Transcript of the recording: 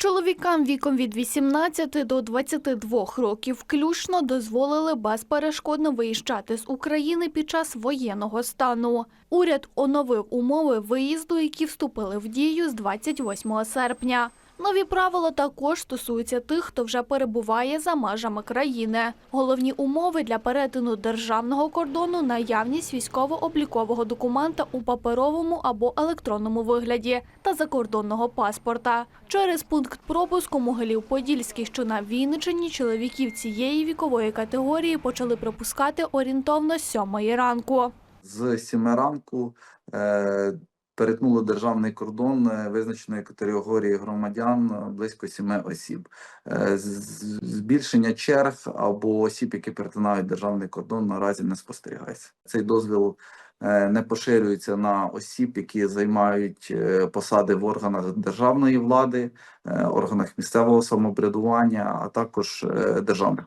Чоловікам віком від 18 до 22 років включно дозволили безперешкодно виїжджати з України під час воєнного стану. Уряд оновив умови виїзду, які вступили в дію з 28 серпня. Нові правила також стосуються тих, хто вже перебуває за межами країни. Головні умови для перетину державного кордону наявність військово-облікового документа у паперовому або електронному вигляді та закордонного паспорта. Через пункт пропуску Могилів-Подільський, що на Вінниччині, чоловіків цієї вікової категорії почали пропускати орієнтовно з сьомої ранку. з сіми ранку перетнуло державний кордон е, визначеної категорії громадян е, близько сіми осіб. Е, збільшення черг або осіб, які перетинають державний кордон, наразі не спостерігається. Цей дозвіл не поширюється на осіб, які займають посади в органах державної влади, органах місцевого самоврядування, а також державних.